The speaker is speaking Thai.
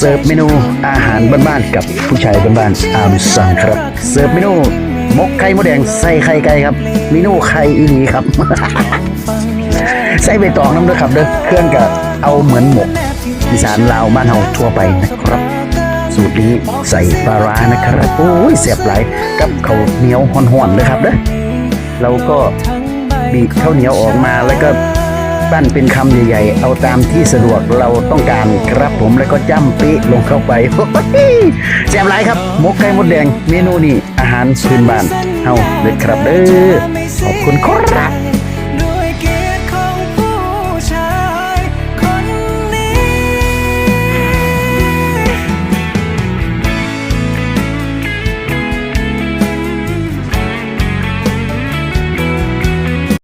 เสิร์ฟเมนูอาหารบ้านๆกับผู้ชายบ้านๆอามสังครับ เสิร์ฟเมนูหมกไข่มดแดงใส่ไข่ไก่ครับเมนูไข่อีหลีครับ ใส่ใบตองน้ำด้วยครับเด้อเครื่องก็เอาเหมือนหมกอีสานลาวบ้านเฮาทั่วไปนะครับ สูตรนี้ใส่ปลาร้านะครับโอ้ยเสียบไหลกับข้าวเหนียวห่อนๆเลยครับเด้อเราก็บีบข้าวเหนียวออกมาแล้วก็ ปั้นเป็นคำใหญ่ๆ เอาตามที่สะดวกเราต้องการครับผมแล้วก็จ้ำปิลงเข้าไปแซ่บหลายครับหมกไก่มดแดงเมนูนี้อาหารพื้นบ้านเฮาเด็ดครับเด้อขอบคุณครับ